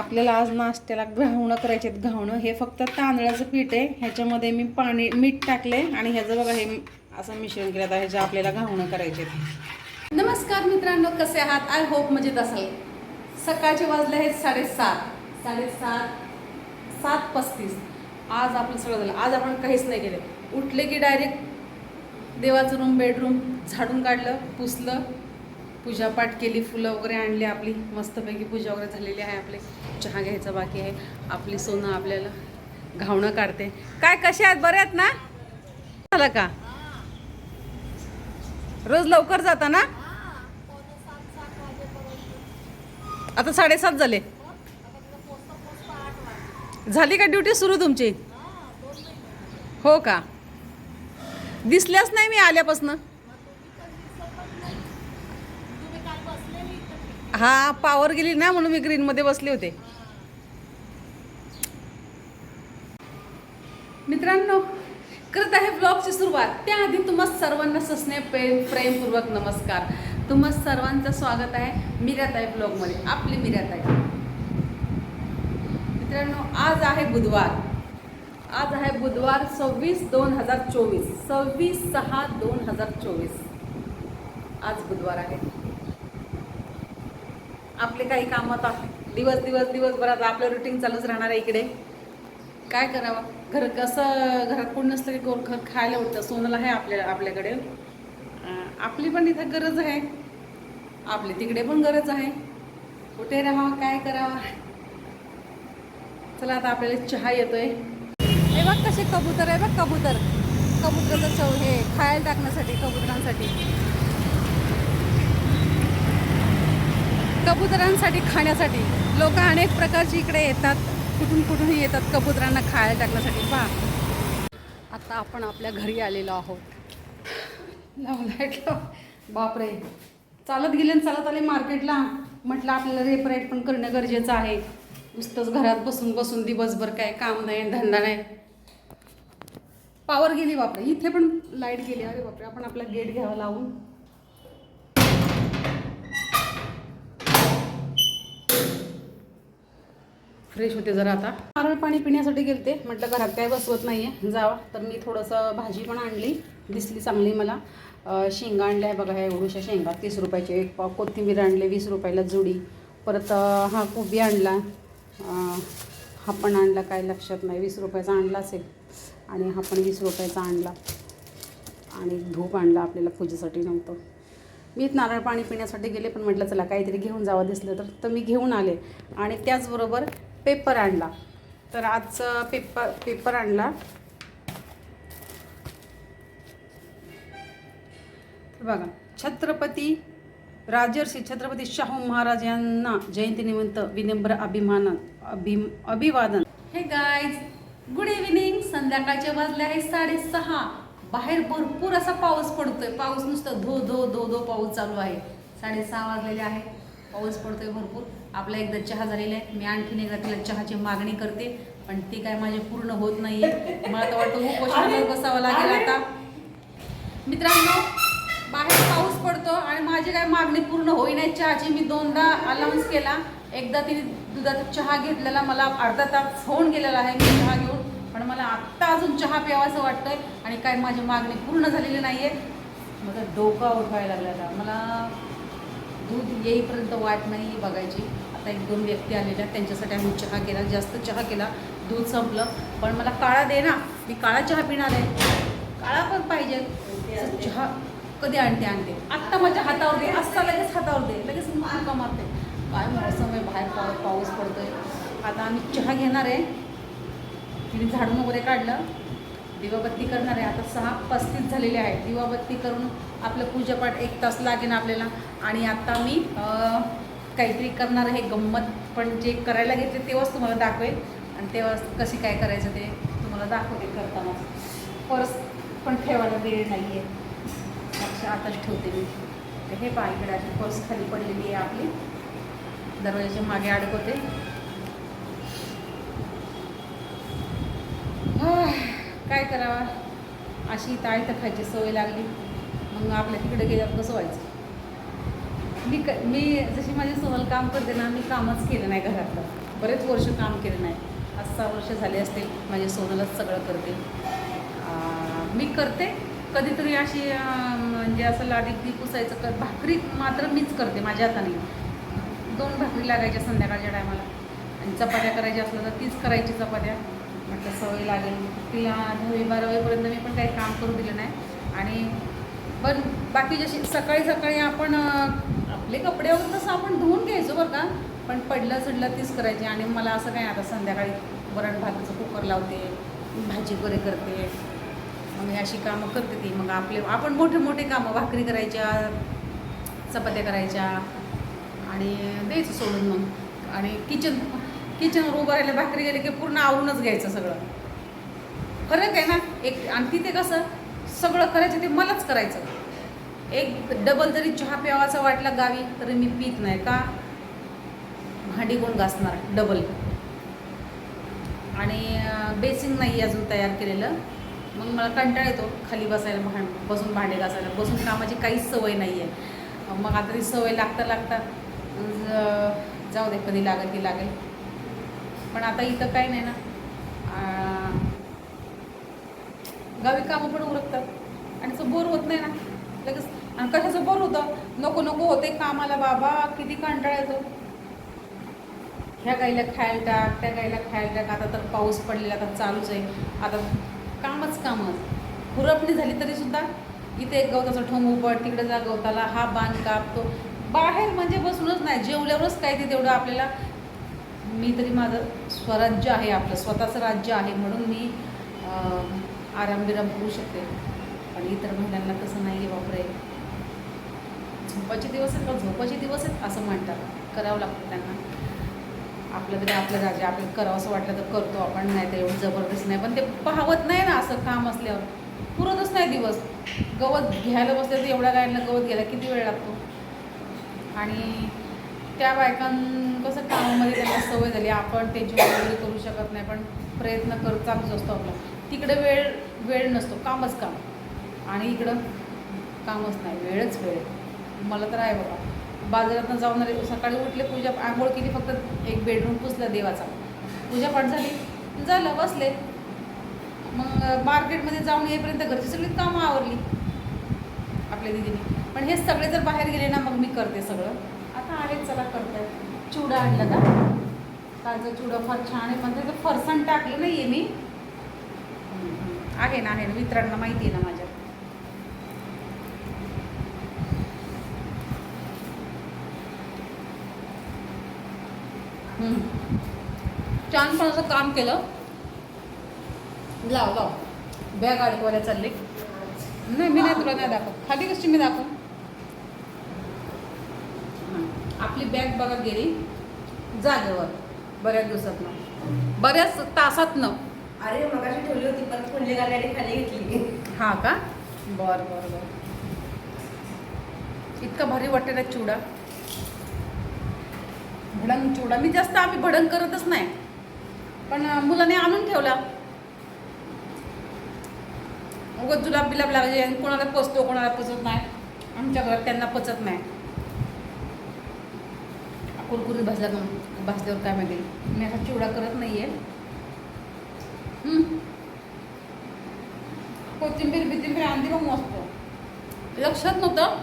आपल्याला आज नाश्त्याला घावणं करायचे आहेत. घावणं हे फक्त तांदळाचं पीठ आहे. ह्याच्यामध्ये मी पाणी मीठ टाकले आणि ह्याचं बघा हे असं मिश्रण केलं तर ह्याच्या आपल्याला घावणं करायचे आहेत. नमस्कार मित्रांनो कसे आहात? आय होप मजेत असाल. सकाळचे वाजले आहेत साडेसात. साडेसात सात पस्तीस. आज आपलं सगळं झालं. आज आपण काहीच नाही केलं. उठले की डायरेक्ट देवाचं रूम बेडरूम झाडून काढलं पुसलं. पूजापाठ केली फुलं वगैरे आणली आपली. मस्तपैकी पूजा वगैरे झालेली आहे आपले. चहा घ्यायचा बाकी आहे. आपली सोनं आपल्याला घावणं काढते. काय कसे आहेत? बरे आहेत ना? झालं का? रोज लवकर जाता ना? आता साडेसात झाले. झाली का ड्युटी सुरू तुमची? हो का? दिसल्याच नाही मी आल्यापासून. हा पावर गेली ना म्हणून मी ग्रीन मध्ये बसले होते. मित्रांनो करत आहे ब्लॉगची सुरुवात. त्याआधी तुम्हा सर्वांना ससने प्रेम प्रेमपूर्वक नमस्कार. तुम्हा सर्वांचं स्वागत आहे मिराताई ब्लॉगमध्ये आपली मिराताई. मित्रांनो आज आहे बुधवार. आज आहे बुधवार सव्वीस दोन हजार चोवीस. सव्वीस सहा दोन हजार चोवीस. आज बुधवार आहे. आपले काही कामं आहे दिवस दिवस दिवसभरात आपलं रुटीन चालूच राहणार आहे इकडे. काय करावं? घर कसं घरात कोण नसलं की गोर घर खायला होतं सोनाला आहे आपल्या आपल्याकडे. आपली पण इथं गरज आहे. आपली तिकडे पण गरज आहे. कुठे राहा काय करावा? चला आता आपल्याला चहा येतोय. हे बघ कसे कबूतर आहे बघ कबूतर. कबूतराचं चव हे खायला टाकण्यासाठी कबुतरांसाठी. कबुतरांसाठी खाण्यासाठी. लोक अनेक प्रकारची इकडे येतात. कुठून कुठूनही येतात कबुतरांना खायला टाकण्यासाठी. पहा. आता आपण आपल्या घरी आलेलो आहोत. लावला बापरे. चालत गेले आणि चालत आले मार्केटला. म्हटलं आपल्याला रेपरेट पण करणं गरजेचं आहे. नुसतंच घरात बसून बसून दिवसभर काय काम नाही धंदा नाही. पावर गेली बापरे. इथे पण लाइट गेली. अरे बापरे. आपण आपला गेट घ्यावा लावून फ्रेश होते जरा आता. नारळ पाणी पिण्यासाठी गेलते. म्हटलं घरात काय बसवत नाही आहे जावा. तर मी थोडंसं भाजी पण आणली. दिसली चांगली मला. शेंगा आणल्या. आहे बघा ह्या एवढ्याशा शेंगा. तीस रुपयाचे. एक पाव कोथिंबीर आणले वीस रुपयाला जुडी. परत हा कोबी आणला. हा पण आणला. काय लक्षात नाही. वीस रुपयाचा आणला असेल. आणि हा पण वीस रुपयाचा आणला. आणि धूप आणला. आपल्याला पूजेसाठी नव्हतं. मी नारळ पाणी पिण्यासाठी गेले. पण म्हटलं चला काहीतरी घेऊन जावं दिसलं तर. तर मी घेऊन आले. आणि त्याचबरोबर पेपर आणला. तर आजचं पेपर पेपर आणला. बघा छत्रपती राजर्षी छत्रपती शाहू महाराज यांना जयंतीनिमित्त विनम्र अभिमान अभि अभिवादन. हे गाईज गुड इव्हिनिंग संध्याकाळचे वाजले आहे साडेसहा. बाहेर भरपूर असा पाऊस पडतोय. पाऊस नुसतं धो धो धो धो पाऊस चालू आहे. साडेसहा वाजलेले आहे. पाऊस पडतोय भरपूर. आपला एकदा चहा झालेला आहे. मी आणखीन एकदा तिला चहाची मागणी करते पण ती काय माझी पूर्ण होत नाहीये. मला तर वाटतं उपोषणावर बसावं लागेल आता. मित्रांनो बाहेर पाऊस पडतो आणि माझी काय मागणी पूर्ण होईना चहाची मी दोनदा अलाउन्स केला. एकदा तिने दुधाचा चहा घेतलेला मला अर्धा तास होऊन गेलेला आहे मी चहा घेऊन. पण मला आत्ता अजून चहा प्यावासं वाटतंय आणि काय माझी मागणी पूर्ण झालेली नाही आहे माझं डोका उठवायला लागला मला दूध येईपर्यंत वाट नाही बघायची. आता एक दोन व्यक्ती आलेल्या त्यांच्यासाठी आम्ही चहा केला. जास्त चहा केला दूध संपलं. पण मला काळा दे ना. मी काळा चहा पिणार आहे. काळा पण पाहिजे. चहा कधी आणते आणते. आत्ता माझ्या हातावर दे. आत्ता लगेच हातावर दे. लगेच मुका मारते. काय मौसम आहे बाहेर पाव पाऊस पडतोय. आता आम्ही चहा घेणार आहे. तिने झाडून वगैरे काढलं. दिवाबत्ती करणार आहे. आता सहा पस्तीस झालेले आहेत. दिवाबत्ती करून आपलं पूजापाठ एक तास लागेल आपल्याला. आणि आता मी काहीतरी करणार आहे. गंमत पण जे करायला घेतले तेव्हाच तुम्हाला दाखवेल. आणि तेव्हा कशी काय करायचं ते तुम्हाला दाखवते करताना. पर्स पण ठेवायला वेळ नाही आहे अच्छा आताच ठेवते मी. तर हे पायगडाची पर्स खाली पडलेली आहे आपली. दरवाजाच्या मागे अडकवते. काय करावा? अशी ताळ तर खायची सवय लागली. मग आपल्या तिकडे गेल्यावर कसं व्हायचं? मी क मी जशी माझी सहल काम करते ना मी कामच केलं नाही घरातलं. बरेच वर्ष काम केलं नाही. पाच सहा वर्ष झाले असतील माझे सोनलच सगळं करते. मी करते. कधीतरी अशी म्हणजे असं लाडीत पुसायचं कर भाकरी मात्र मीच करते माझ्या हाताने. दोन भाकरी लागायच्या संध्याकाळच्या टायमाला. आणि चपात्या करायच्या असल्या तर तीच करायची चपात्या. म्हटलं सवय लागेल. तिला दहावी बारावीपर्यंत मी पण काही काम करू दिलं नाही. आणि पण बाकी जशी सकाळी सकाळी आपण आपले कपडे वगैरे तसं आपण धुवून घ्यायचो बरं का. पण पडलं चढलं तीच करायची. आणि मला असं काय आता संध्याकाळी वरण भाताचं कुकर लावते भाजी वगैरे करते. मग अशी कामं करते ती. मग आपले आपण मोठे मोठे कामं भाकरी करायच्या चपात्या करायच्या. आणि द्यायचं सोडून मग. आणि किचन किचनवर उभं राहिलं भाकरी गेली की पूर्ण आवरूनच घ्यायचं सगळं. फरक आहे ना एक आणि तिथे कसं सगळं करायचं ते मलाच करायचं. एक डबल जरी चहा प्यावाचा वाटला गावी तरी मी पित नाही का? भांडी कोण घासणार? डबल आणि बेसिंग नाही अजून तयार केलेलं. मग मला कंटाळा येतो खाली बसायला भांड बसून भांडे घासायला. बसून कामाची काहीच सवय नाही आहे मग आता ती सवय लागता लागता जाऊ दे कधी लागेल ती लागेल. पण आता इथं काही नाही ना. आ, गावी कामं पण उरकतात. आणि असं बोर होत नाही ना. लगेच आणि कशाचं बोर होतं? नको नको होते कामाला बाबा किती कंटाळायचं ह्या गाईला खायला टाक त्या गाईला खायला टाक. आता तर पाऊस पडलेला आता चालूच आहे. आता कामच कामच खुरपणी झाली तरी सुद्धा इथे एक गवताचा ठोंग उभं तिकडे जा गवताला हा बांध काप तो बाहेर म्हणजे बसूनच नाही जेवल्यावरच काय ते तेवढं आपल्याला. मी तरी माझं स्वराज्य आहे आपलं स्वतःचं राज्य आहे म्हणून मी आरामविराम होऊ शकते. पण इतर महिलांना तसं नाही आहे बापरे. झोपाचे दिवस आहेत का झोपाचे दिवस आहेत असं म्हणतात. करावं लागतं त्यांना. आपलं तरी आपलं राजा आपल्याला करावं असं वाटलं तर करतो आपण नाही तर एवढं जबरदस्त नाही. पण ते पाहवत नाही ना असं काम असल्यावर. पुरतच नाही दिवस. गवत घ्यायला बसले तर एवढ्या गायांना गवत घ्यायला किती वेळ लागतो? आणि त्या बायकां कसं कामामध्ये त्यांना सवय झाली. आपण त्यांची वगैरे करू शकत नाही पण प्रयत्न करत चालूच असतो आपला. तिकडे वेळ वेळ नसतो. कामच काम. आणि इकडं कामच नाही. वेळच वेळ. मला तर आहे बाबा. बाजारातनं जाऊन आले सकाळी उठले पूजा आंघोळ केली फक्त एक बेडरूम पुसला देवाचा. पूजापाठ झाली. झालं बसले. मग मार्केटमध्ये जाऊन येईपर्यंत घरची सगळी कामं आवरली. आपल्या दिदीने. पण हे सगळे जर बाहेर गेले ना मग मी करते सगळं. आहे चला करते चिवडा आणला का? कालचा चिवडा फार छान आहे म्हणजे ते फरसाण टाकलं नाही आहे मी. आहे ना आहे ना मित्रांना माहिती आहे ना माझ्या. छान पण असं काम केलं. लाव लाव. बॅग अडकवायला चालले. नाही मी नाही तुला नाही दाखव खाली कशी मी दाखव हं. आपली बॅग बघा गेली. जागेवर बऱ्याच दिवसातनं. बऱ्याच तासातनं. अरे मगाशी ठेवली होती पण कुंडली गाडी खाली घेतली. हा का? बर बर बर. इतका भारी वाटते ना चिवडा. भडंग चिवडा. मी जास्त आम्ही भडंग करतच नाही. पण मुलाने आणून ठेवला. उगत जुलाब बिलाब लागायचे कोणाला पचतो कोणाला पचत नाही. आमच्या घरात त्यांना पचत नाही. कुरकुरीत भाजला मग भाजल्यावर काय माहिती. मी असा चिवडा करत नाही आहे कोथिंबीर बिथिंबीर आणली मग मस्त. लक्षात नव्हतं.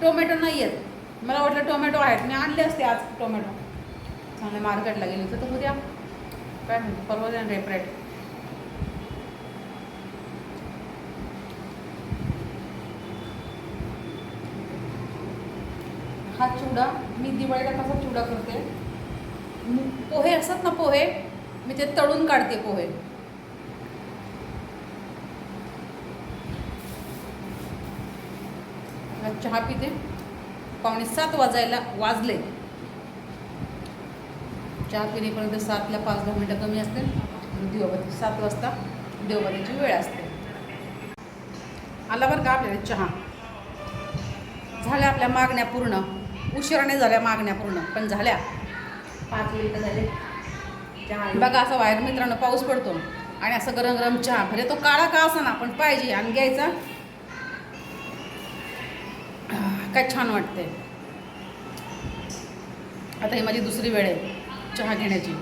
टोमॅटो नाही आहेत मला वाटलं टोमॅटो आहेत. मी आणले असते आज टोमॅटो. चांगले मार्केटला गेले तर उद्या. काय म्हणते परवा द्या रेपरेट हा चिवडा मी दिवाळीला कसा चिवडा करते. पोहे असतात ना पोहे मी ते तळून काढते पोहे. चहा पिते. पावणे सात वाजायला वाजले. चहा पिण्यापर्यंत सातला पाच दहा मिनटं कमी असते आणि सात वाजता देवबतीची वेळ असते. आला बरं का आपल्याला चहा? झाल्या आपल्या मागण्या पूर्ण. उशिराने झाल्या मागण्या पूर्ण पण झाल्या. पाच मिनिटं झाले. चहा बघा असं बाहेर मित्रांनो पाऊस पडतो आणि असं गरम गरम चहा भले तो काळा का असा ना पण पाहिजे आणि घ्यायचा. काय छान वाटते आता ही माझी दुसरी वेळ आहे चहा घेण्याची.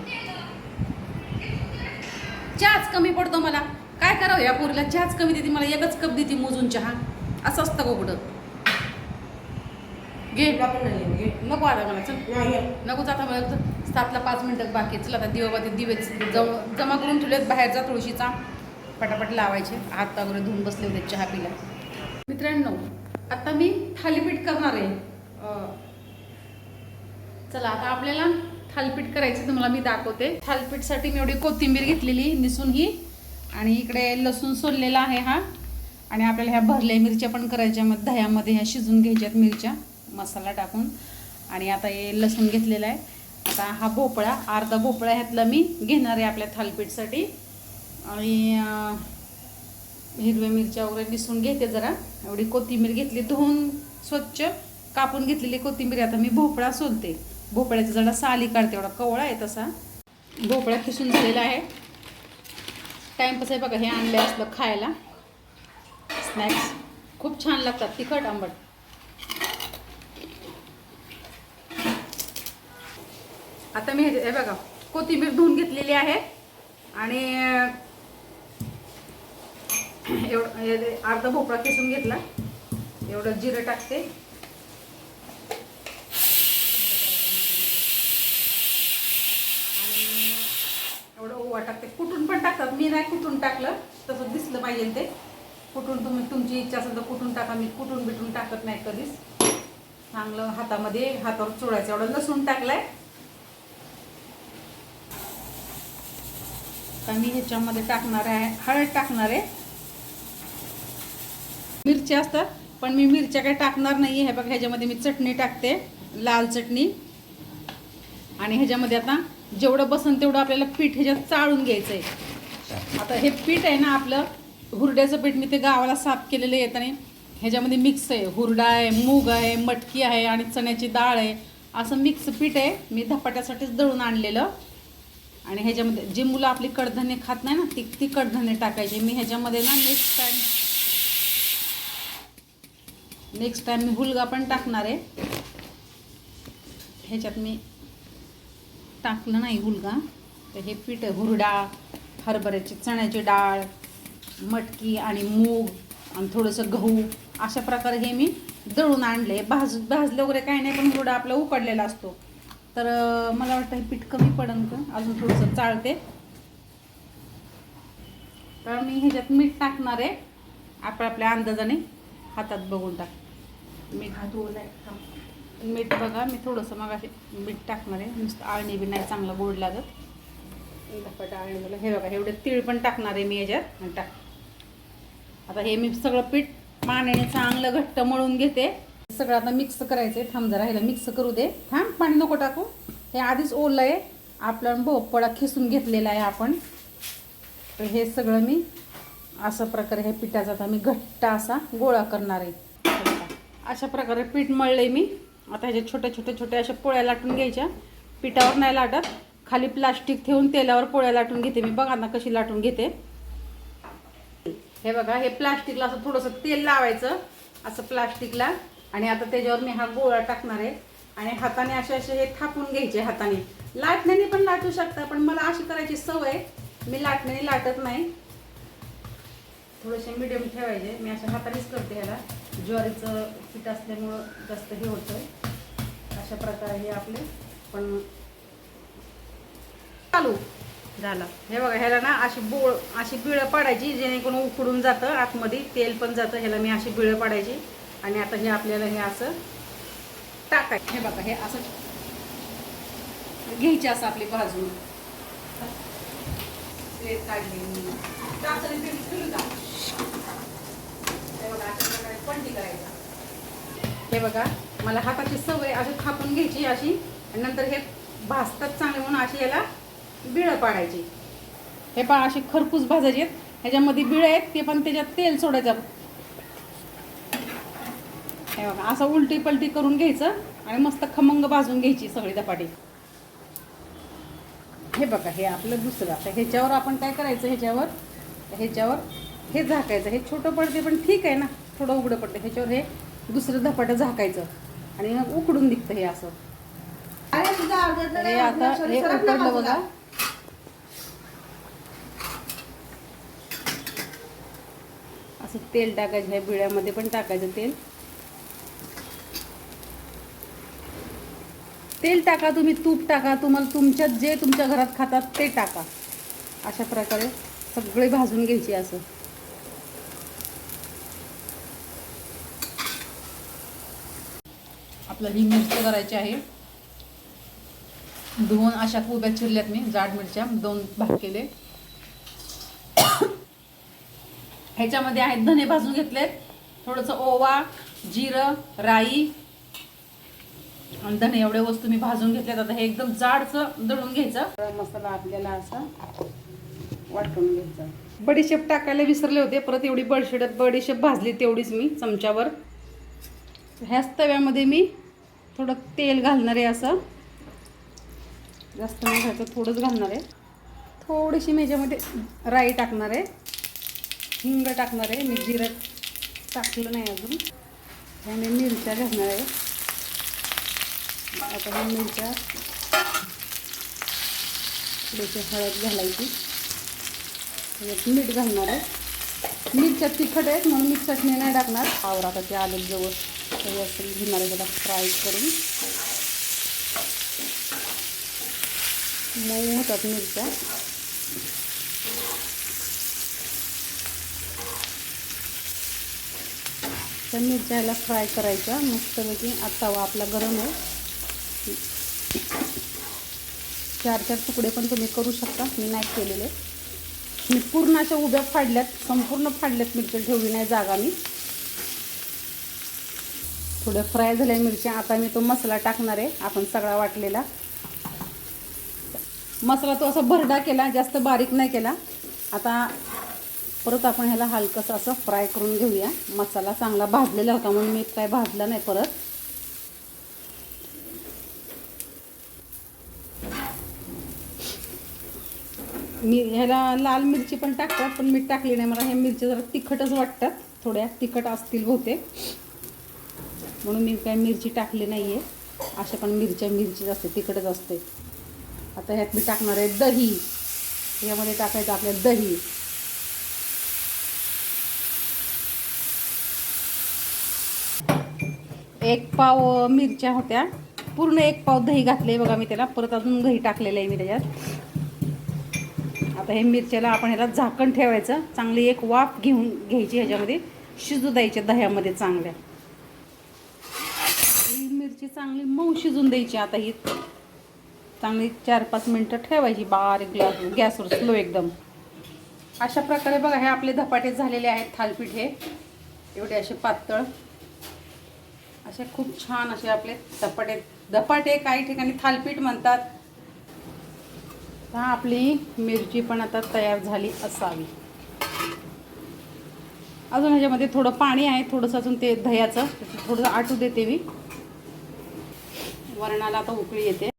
चहाच कमी पडतो मला. काय करावं या पोरीला? चहाच कमी देते. मला एकच कप देते मोजून चहा. असं असतं का कुठं. घे. नको आता मला चल. नको जाता मला सातला पाच मिनिटं बाकी. चल आता दिवाबाती दिवे जम करून ठेवलेत बाहेरचा तुळशीचा. पटापट लावायचे. हात वगैरे धुवून बसले होते चहा पिला. मित्रांनो आता मी थालीपीठ करणार आहे. चला आता आपल्याला थालीपीठ करायचं तुम्हाला मी दाखवते. थालीपीठसाठी मी एवढी कोथिंबीर घेतलेली निसून ही. आणि इकडे लसूण सोललेला आहे हा. आणि आपल्याला ह्या भरल्या मिरच्या पण करायच्या मग दह्यामध्ये ह्या शिजून घ्यायच्यात मिरच्या. मसाला टाकून आणि आता हे लसूण घेतलेलं आहे. आता हा भोपळा अर्धा भोपळा ह्यातला मी घेणार आहे आपल्या थालपीठसाठी. आणि हिरव्या मिरच्या वगैरे निसून घेते जरा. एवढी कोथिंबीर घेतली धुवून स्वच्छ कापून घेतलेली कोथिंबीर आता मी भोपळा सोलते. भोपळ्याचा जरा साली काढते एवढा कवळा आहे तसा. भोपळा खिसून झालेला आहे. टाईमपास आहे बघा हे आणले असलं खायला. स्नॅक्स खूप छान लागतात तिखट आंबट. आता मी हे बघा कोथिंबीर धुवून घेतलेली आहे. आणि एवढं अर्धा भोपळा किसून घेतला एवढं जिरं टाकते. आणि एवढं ओवा टाकते. कुठून पण टाकतात. मी नाही कुठून टाकलं तसं दिसलं पाहिजे ते. कुठून तुम्ही तुमची इच्छा असेल तर कुठून टाका. मी कुठून बिटून टाकत नाही कधीच. चांगलं हातामध्ये हातावर चोळायचं एवढं लसूण टाकलंय. आता मी ह्याच्यामध्ये टाकणार आहे हळद टाकणार आहे. मिरच्या असतात पण मी मिरच्या काही टाकणार नाही हे बघा ह्याच्यामध्ये मी चटणी टाकते लाल चटणी. आणि ह्याच्यामध्ये आता जेवढं बसन तेवढं आपल्याला पीठ ह्याच्यात चाळून घ्यायचं आहे आता हे पीठ आहे ना आपलं हुरड्याचं पीठ मी ते गावाला साफ केलेलं येत आणि ह्याच्यामध्ये मिक्स आहे. हुरडा आहे मूग आहे मटकी आहे आणि चण्याची डाळ आहे. असं मिक्स पीठ आहे. मी धपाट्यासाठीच दळून आणलेलं. आणि ह्याच्यामध्ये जे मुलं आपली कडधान्य खात नाही ना ती ती कडधान्य टाकायची. मी ह्याच्यामध्ये ना नेक्स्ट टाईम नेक्स्ट टाईम मी हुलगा पण टाकणार आहे. ह्याच्यात मी टाकलं नाही हुलगा तर हे पीठ हुरडा हरभऱ्याची चण्याची डाळ मटकी आणि मूग आणि थोडंसं गहू. अशा प्रकारे हे मी दळून आणले भाज भाजले वगैरे काही नाही पण हुरडा आपला उकडलेला असतो. तर मला वाटतं हे पीठ कमी पडन का अजून थोडंसं चालते तर मी ह्याच्यात मीठ टाकणार आहे. आपण आपल्या अंदाजाने हातात बघून टाक. मीठ हात. मीठ बघा मी थोडंसं मग असे मीठ टाकणार आहे. नुसतं आळणी बी नाही चांगलं गोड लागत. धपाट आळणी मला हे बघा एवढे तीळ पण टाकणार आहे मी याच्यात आणि टाक. आता हे मी सगळं पीठ पाण्याने चांगलं घट्ट मळून घेते. सगळं आता मिक्स करायचं आहे थांब जरा ह्याला मिक्स करू दे. हां पाणी नको टाकू. हे आधीच ओलं आहे. आपण भोपळा खिसून घेतलेला आहे आपण. तर हे सगळं मी अशा प्रकारे हे पिठाचा आता मी घट्ट असा गोळा करणार आहे. अशा प्रकारे पीठ मळलं मी. आता ह्याच्या छोट्या छोट्या छोट्या अशा पोळ्या लाटून घ्यायच्या. पिठावर नाही लाटत. खाली प्लास्टिक ठेवून तेलावर पोळ्या लाटून घेते मी. बघा ना कशी लाटून घेते. हे बघा हे प्लास्टिकला असं थोडंसं तेल लावायचं. असं प्लास्टिकला आणि आता त्याच्यावर मी हा गोळा टाकणार आहे. आणि हाताने असे असे हे थापून घ्यायचे हाताने. लाटण्याने पण लाटू शकता पण मला अशी करायची सवय मी लाटण्याने लाटत नाही. थोडेसे मिडियम ठेवायचे. मी अशा हातानेच करते ह्याला. ज्वारीचं पीठ असल्यामुळं जास्त हे होतं अशा प्रकारे हे आपले. पण चालू. झाला. हे बघा ह्याला ना अशी बोळ अशी बिळं पाडायची जेणेकरून उकडून जातं आतमध्ये. तेल पण जातं. ह्याला मी अशी बिळं पाडायची. आणि आता हे आपल्याला हे असं टाकायचं. हे बघा हे असं घ्यायचे असं आपली भाजून काढली हे बघा, करायचा. हे बघा मला हाताची सवय अशी थापून घ्यायची अशी आणि नंतर हे भाजतात चांगले म्हणून अशी याला बिळं पाडायची. हे पहा अशी खरपूस भाजायचे आहेत. ह्याच्यामध्ये बिळं आहेत ते पण त्याच्यात तेल सोडायचं. हे बघा असं उलटी पलटी करून घ्यायचं आणि मस्त खमंग भाजून घ्यायची सगळी धपाटी. हे बघा हे आपलं दुसरं. आता ह्याच्यावर आपण काय करायचं ह्याच्यावर? ह्याच्यावर हे झाकायचं. हे छोटं पडते पण ठीक आहे ना. थोडं उघडं पडतं. ह्याच्यावर हे दुसरं धपाटं झाकायचं. आणि मग उकडून निघतं हे असं. हे आता हे उकडलं बघा. असं तेल टाकायचं ह्या बिळ्यामध्ये पण टाकायचं तेल. तेल टाका तुम्ही तूप टाका तुम्हाला तुमच्यात जे तुमच्या घरात खातात ते टाका. अशा प्रकारे सगळे भाजून घ्यायचे असं. आपलं ही मिरची करायची आहे. दोन अशा कुब्या चिरल्यात मी जाड मिरच्या दोन भाग केले. ह्याच्यामध्ये आहेत धने भाजून घेतलेत. थोडंसं ओवा जिरं राई आणि धने एवढ्या वस्तू मी भाजून घेतल्यात. आता हे एकदम जाडचं दळून घ्यायचं. मसाला आपल्याला असा वाटून घ्यायचा. बडीशेप टाकायला विसरले होते. परत एवढी बडशेट बडीशेप भाजली तेवढीच मी चमच्यावर. ह्याच तव्यामध्ये मी थोडं तेल घालणार आहे असं. जास्त नाही घालायचं थोडंच घालणार आहे. थोडीशी मी ह्याच्यामध्ये राई टाकणार आहे. हिंग टाकणार आहे. मी जिरं टाकलं नाही अजून. मी मिरच्या घालणार आहे. आता ह्या मिरच्या थोडीशी हळद घालायची. त्याच्यात मीठ घालणार आहे. मिरच्या तिखट आहेत म्हणून मी चटणी नाही टाकणार. आवर आता ते आलं जवळ. असं घेणार आहे त्याला फ्राय करून. मऊ होतात मिरच्या. त्या मिरच्या ह्याला फ्राय करायच्या. मस्तपैकी आता तवा आपला गरम आहे. चार चार तुकडे पण तुम्ही करू शकता. मी नाही केलेले. मी पूर्ण अशा उभ्या फाडल्यात संपूर्ण फाडल्यात मिरच्या ठेवली नाही जागा मी. थोड्या फ्राय झाल्या मिरच्या आता मी तो मसाला टाकणार आहे आपण सगळा वाटलेला. मसाला तो असा भरडा केला जास्त बारीक नाही केला. आता परत आपण ह्याला हलकंसं असं फ्राय करून घेऊया. मसाला चांगला भाजलेला होता म्हणून मी काय भाजला नाही परत. मी ह्याला लाल मिरची पण टाकतात पण मी टाकली नाही. मला ह्या मिरच्या जरा तिखटच वाटतात. थोड्या तिखट असतील बहुतेक. म्हणून मी काय मिरची टाकली नाही आहे अशा पण मिरच्या मिरचीच असते तिखटच असते. आता ह्यात मी टाकणार आहे दही. यामध्ये टाकायचं आपल्या दही. एक पाव मिरच्या होत्या. पूर्ण एक पाव दही घातले बघा मी त्याला. परत अजून दही टाकलेलं आहे मी त्याच्यात. आता हे मिरच्याला आपण ह्याला झाकण ठेवायचं. चांगली एक वाफ घेऊन घ्यायची ह्याच्यामध्ये. शिजू द्यायच्या दह्यामध्ये चांगल्या. ही मिरची चांगली मऊ शिजून द्यायची आता ही. चांगली चार पाच मिनटं ठेवायची बारीक ग्लास गॅसवर स्लो एकदम. अशा प्रकारे बघा हे आपले धपाटे झालेले आहेत थालपीठ हे. एवढे असे पातळ. असे खूप छान असे आपले धपाटे धपाटे काही ठिकाणी थालपीठ म्हणतात. आता आपली मिरची पण आता तयार झाली असावी. अजून ह्याच्यामध्ये थोडं पाणी आहे थोडंसं अजून ते दह्याचं थोडंसं आटू देते मी. वरणाला आता उकळी येते.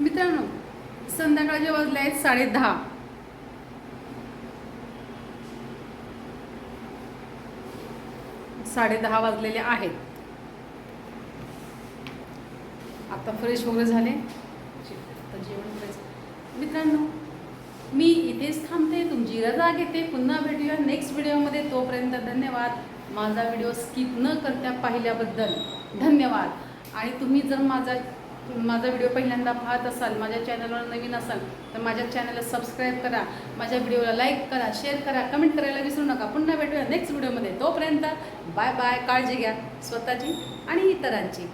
मित्रांनो संध्याकाळचे वाजले आहेत साडे दहा. साडे दहा वाजलेले आहेत. आता फ्रेश वगैरे झाले. आता जेवण करायचं. मित्रांनो मी इथेच थांबते तुमची रजा घेते. पुन्हा भेटूया नेक्स्ट व्हिडिओमध्ये तोपर्यंत धन्यवाद. माझा व्हिडिओ स्किप न करता पाहिल्याबद्दल धन्यवाद. आणि तुम्ही जर माझा माझा व्हिडिओ पहिल्यांदा पाहत असाल माझ्या चॅनलवर नवीन असाल तर माझ्या चॅनलला सबस्क्राईब करा. माझ्या व्हिडिओला लाईक करा शेअर करा कमेंट करायला विसरू नका. पुन्हा भेटूया नेक्स्ट व्हिडिओमध्ये तोपर्यंत बाय बाय काळजी घ्या. स्वतःची आणि इतरांची.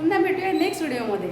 पुन्हा भेटूया नेक्स्ट व्हिडिओमध्ये